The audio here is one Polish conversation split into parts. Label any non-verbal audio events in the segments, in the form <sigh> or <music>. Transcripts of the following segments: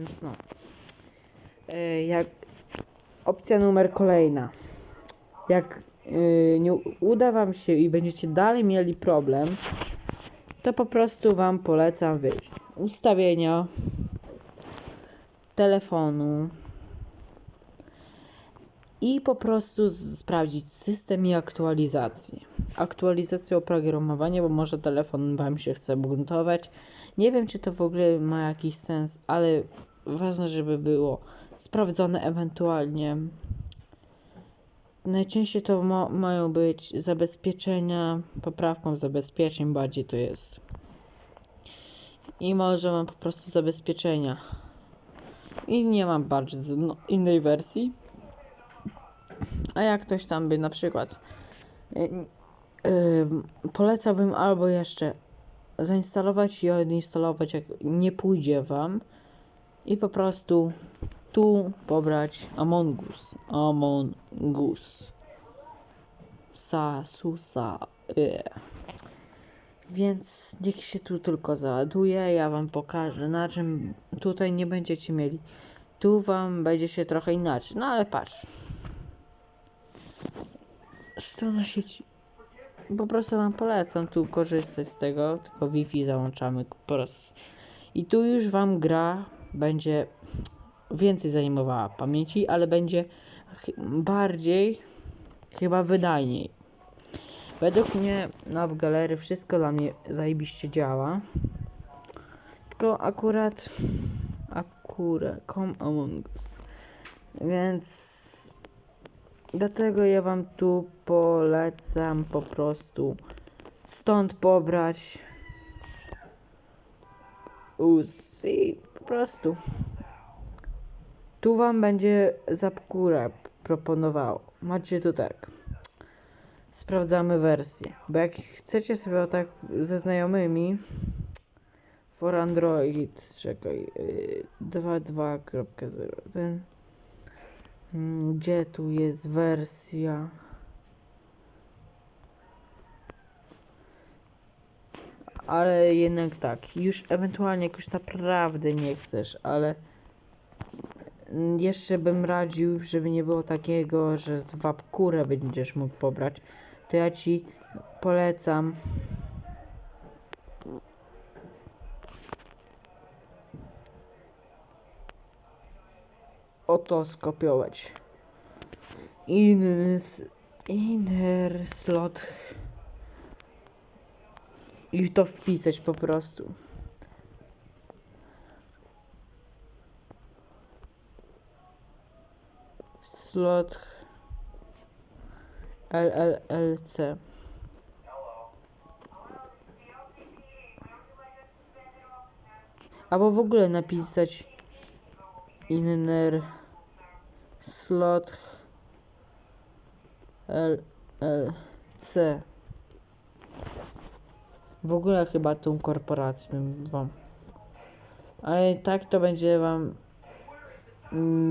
Więc no. E, Jak opcja numer kolejna. Jak e, nie uda wam się i będziecie dalej mieli problem, to po prostu wam polecam wyjść. Ustawienia telefonu i po prostu sprawdzić system i aktualizację. Aktualizację oprogramowania, bo może telefon wam się chce buntować. Nie wiem, czy to w ogóle ma jakiś sens, ale ważne, żeby było sprawdzone ewentualnie. Najczęściej to mo- mają być zabezpieczenia, poprawką zabezpieczeń bardziej to jest. I może mam po prostu zabezpieczenia. I nie mam bardzo no, innej wersji. A jak ktoś tam by na przykład y, y, polecałbym albo jeszcze zainstalować i odinstalować jak nie pójdzie wam i po prostu tu pobrać Among Us. Among Us. Sa, su, sa. y. Więc niech się tu tylko załaduje, ja wam pokażę na czym tutaj nie będziecie mieli. Tu wam będzie się trochę inaczej, no ale patrz. Strona sieci. Po prostu wam polecam tu korzystać z tego, tylko Wi-Fi załączamy po prostu. I tu już wam gra będzie więcej zajmowała pamięci, ale będzie bardziej chyba wydajniej. Według mnie na w galerii wszystko dla mnie zajebiście działa. Tylko akurat akurat com Among Us. Więc dlatego ja wam tu polecam po prostu stąd pobrać us i po prostu tu wam będzie Zapkura proponowało. Macie tu tak. Sprawdzamy wersję. Bo jak chcecie sobie tak ze znajomymi for Android, czekaj, yy, 2.2.0 Mm, Gdzie tu jest wersja? Ale jednak tak, już ewentualnie jak już naprawdę nie chcesz, ale jeszcze bym radził, żeby nie było takiego, że z wapkurę będziesz mógł pobrać, to ja ci polecam. Oto skopiować. Ins, inner slot i to wpisać po prostu. Slot LLLC. Albo w ogóle napisać inner slot LLC. W ogóle chyba tą korporację bym wam. Ale tak to będzie wam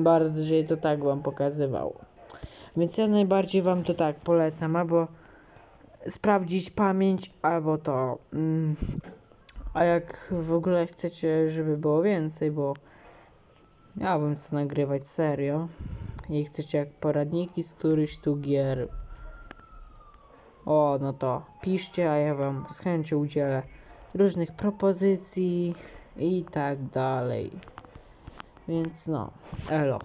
bardziej to tak wam pokazywał. Więc ja najbardziej wam to tak polecam, albo sprawdzić pamięć, albo to. Mm, a jak w ogóle chcecie, żeby było więcej, bo miałbym co nagrywać serio i chcecie jak poradniki z którychś tu gier. O, no to piszcie, a ja wam z chęcią udzielę różnych propozycji i tak dalej. Więc no, elo.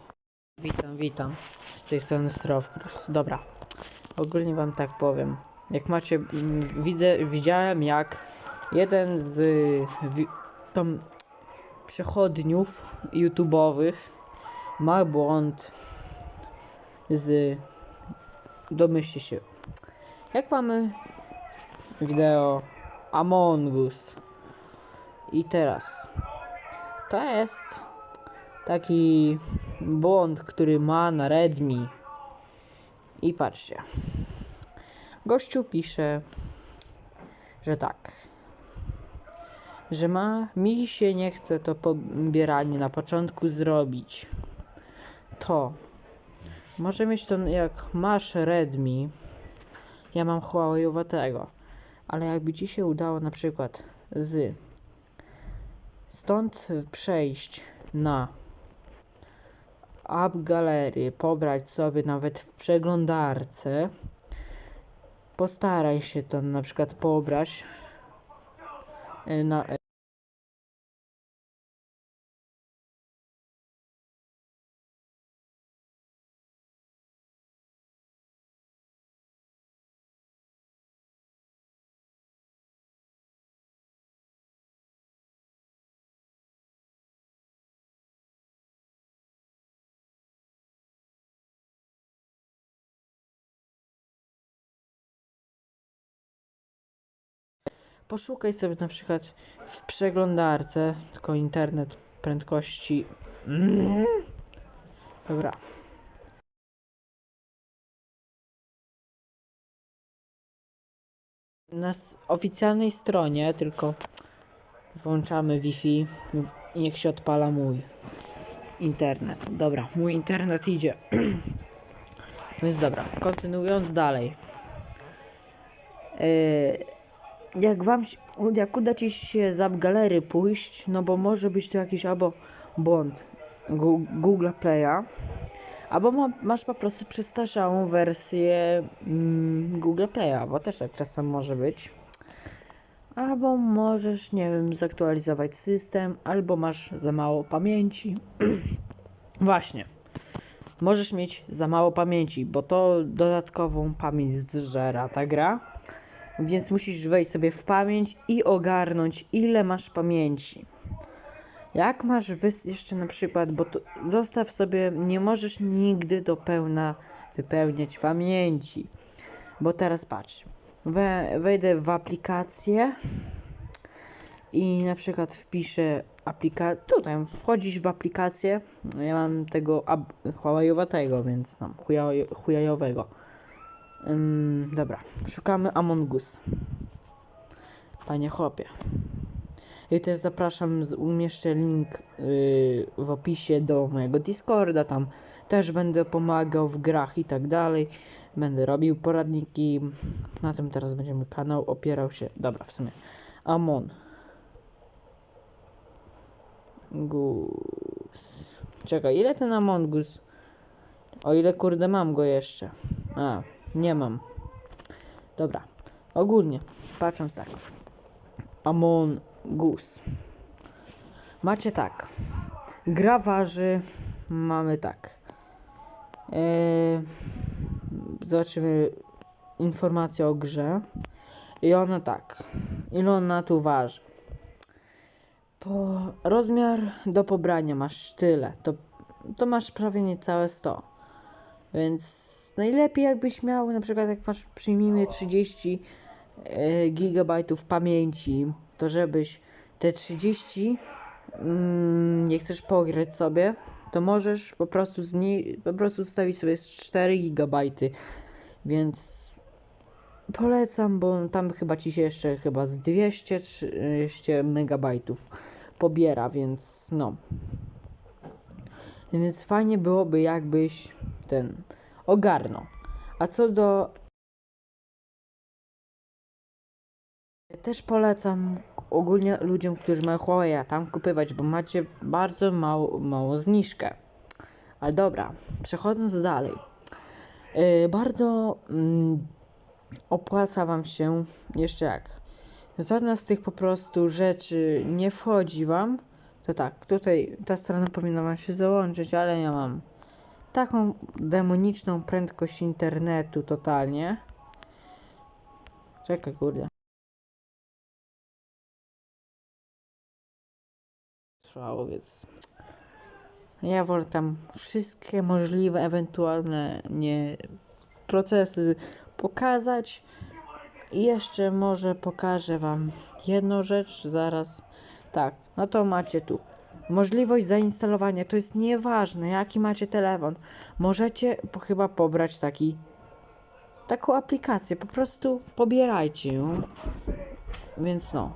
Witam, witam. Z tej strony Strofkrus. Dobra. Ogólnie wam tak powiem. Jak macie, mm, widzę, widziałem jak jeden z tam przechodniów YouTube'owych ma błąd z domyślcie się jak mamy wideo Among Us? I teraz. To jest taki błąd, który ma na Redmi. I patrzcie. Gościu pisze że tak. Że ma mi się nie chce to pobieranie na początku zrobić. To. Może mieć to jak masz Redmi ja mam Huawei'owego ale jakby ci się udało na przykład z stąd przejść na App Gallery, pobrać sobie nawet w przeglądarce. Postaraj się to na przykład pobrać y, na Poszukaj sobie na przykład w przeglądarce, tylko internet prędkości. Dobra. Na oficjalnej stronie tylko włączamy Wi-Fi i niech się odpala mój internet. Dobra, mój internet idzie. <clears throat> Więc dobra, kontynuując dalej. Yy, jak wam jak uda ci się z App Galery pójść, no bo może być to jakiś albo błąd Google Play'a, albo ma, masz po prostu przestarzałą wersję mm, Google Play'a, bo też tak czasem może być. Albo możesz, nie wiem, zaktualizować system, albo masz za mało pamięci. <clears throat> Właśnie. Możesz mieć za mało pamięci, bo to dodatkową pamięć zżera ta gra. Więc musisz wejść sobie w pamięć i ogarnąć, ile masz pamięci. Jak masz wys- jeszcze na przykład, bo to zostaw sobie, nie możesz nigdy do pełna wypełniać pamięci. Bo teraz patrz, we, wejdę w aplikację i na przykład wpiszę aplikację, tutaj wchodzisz w aplikację, ja mam tego ab- więc no, chuja- chujajowego. Ym, dobra, szukamy Among Us. Panie chłopie. I też zapraszam, umieszczę link yy, w opisie do mojego Discorda, tam też będę pomagał w grach i tak dalej. Będę robił poradniki. Na tym teraz będzie mój kanał opierał się. Dobra, w sumie. Amon. Gus. Czekaj, ile ten Among Us? O ile kurde mam go jeszcze. A, nie mam. Dobra. Ogólnie, patrząc tak. Amon Gus. Macie tak. Gra waży. Mamy tak. Eee, zobaczymy informację o grze. I ona tak. Ile ona tu waży? Po rozmiar do pobrania masz tyle. To, to masz prawie niecałe 100. Więc najlepiej jakbyś miał, na przykład jak masz, przyjmijmy 30 e, gigabajtów pamięci, to żebyś te 30 mm, nie chcesz pograć sobie, to możesz po prostu z niej, po prostu ustawić sobie z 4 gigabajty. Więc polecam, bo tam chyba ci się jeszcze chyba z 200 300 megabajtów pobiera, więc no. Więc fajnie byłoby jakbyś ten ogarnął. A co do też polecam ogólnie ludziom, którzy mają Huawei tam kupywać, bo macie bardzo mało, mało zniżkę. Ale dobra, przechodząc dalej. Yy, bardzo mm, opłaca wam się jeszcze jak żadna z tych po prostu rzeczy nie wchodzi wam, to tak, tutaj ta strona powinna wam się załączyć, ale ja mam taką demoniczną prędkość internetu totalnie. Czekaj, kurde. Trwało, więc ja wolę tam wszystkie możliwe, ewentualne nie procesy pokazać. I jeszcze może pokażę wam jedną rzecz zaraz. Tak, no to macie tu. Możliwość zainstalowania, to jest nieważne jaki macie telefon. Możecie chyba pobrać taki taką aplikację, po prostu pobierajcie ją. Więc no.